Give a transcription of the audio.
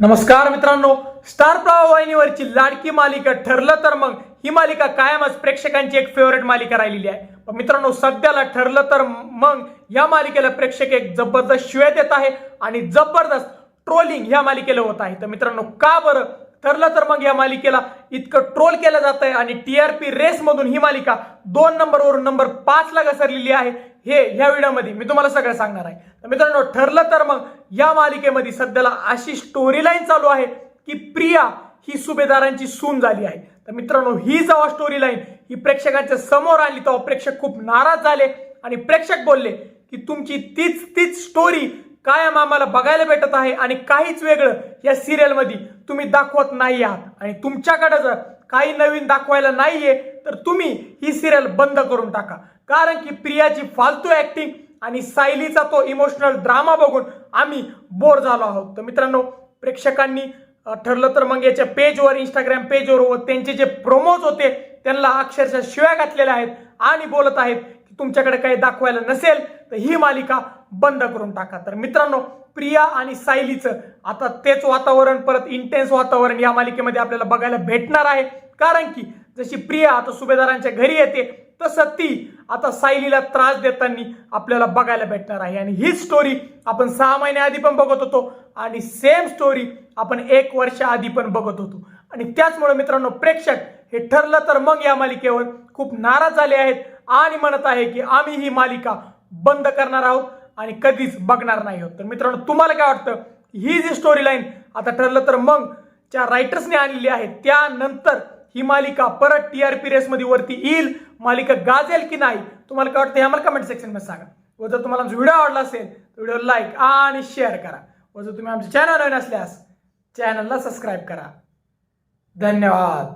नमस्कार मित्रांनो स्टार प्रवाह वाहिनीवरची लाडकी मालिका ठरलं तर मग ही मालिका कायमच प्रेक्षकांची एक फेवरेट मालिका राहिलेली आहे. पण मित्रांनो सध्याला ठरलं तर मग या मालिकेला प्रेक्षक एक जबरदस्त शिव्या देत आहे आणि जबरदस्त ट्रोलिंग या मालिकेला होत आहे. तर मित्रांनो का बरं? ठरलं तर मग या मालिकेला इतकं ट्रोल केलं जात आहे आणि टीआरपी रेस मधून ही मालिका दोन नंबरवरून नंबर पाच ला घसरलेली आहे. हे ह्या व्हिडिओमध्ये मी तुम्हाला सगळं सांगणार आहे. तर मित्रांनो ठरलं तर मग या मालिकेमध्ये सध्याला अशी स्टोरी लाईन चालू आहे की प्रिया ही सुभेदारांची सून झाली आहे. तर मित्रांनो ही जेव्हा स्टोरी लाईन ही प्रेक्षकांच्या समोर आली तेव्हा प्रेक्षक खूप नाराज झाले आणि प्रेक्षक बोलले की तुमची तीच तीच स्टोरी कायम आम्हाला बघायला भेटत आहे आणि काहीच वेगळं या सिरियलमध्ये तुम्ही दाखवत नाही आहात. आणि तुमच्याकडे जर काही नवीन दाखवायला नाहीये तर तुम्ही ही सिरियल बंद करून टाका. कारण की प्रियाची फालतू ऍक्टिंग आणि सायलीचा तो इमोशनल ड्रामा बघून आम्ही बोर झालो आहोत. तर मित्रांनो प्रेक्षकांनी ठरलं तर मग याच्या पेजवर इंस्टाग्राम पेजवर व त्यांचे जे प्रोमोज होते त्यांना अक्षरशः शिव्या घातलेल्या आहेत आणि बोलत आहेत की तुमच्याकडे काही दाखवायला नसेल तर ही मालिका बंद करून टाका. तर मित्रांनो प्रिया आणि सायलीचं आता तेच वातावरण परत इंटेन्स वातावरण या मालिकेमध्ये आपल्याला बघायला भेटणार आहे. कारण की जशी प्रिया आता सुभेदारांच्या घरी येते तसं ती आता सायलीला त्रास देताना आपल्याला बघायला भेटणार आहे. आणि ही स्टोरी आपण सहा महिन्याआधी पण बघत होतो आणि सेम स्टोरी आपण एक वर्ष आधी पण बघत होतो. आणि त्याचमुळे मित्रांनो प्रेक्षक हे ठरलं तर मग या मालिकेवर खूप नाराज झाले आहेत आणि म्हणत आहे की आम्ही ही मालिका बंद करणार आहोत आणि कधीच बघणार नाही आहोत. तर मित्रांनो तुम्हाला काय वाटतं? ही जी स्टोरी लाईन आता ठरलं तर मग ज्या रायटर्सने आणलेली आहे त्यानंतर ही मालिका परत टीआरपी पी रेसमध्ये वरती येईल. मालिका गाजेल की नाही तुम्हाला काय वाटतं हे आम्हाला कमेंट सेक्शनमध्ये सांगा. व जर तुम्हाला आमचा व्हिडिओ आवडला असेल तर व्हिडिओ लाईक आणि शेअर करा. व जर तुम्ही आमचे चॅनल नवीन असल्यास चॅनलला सबस्क्राईब करा. धन्यवाद.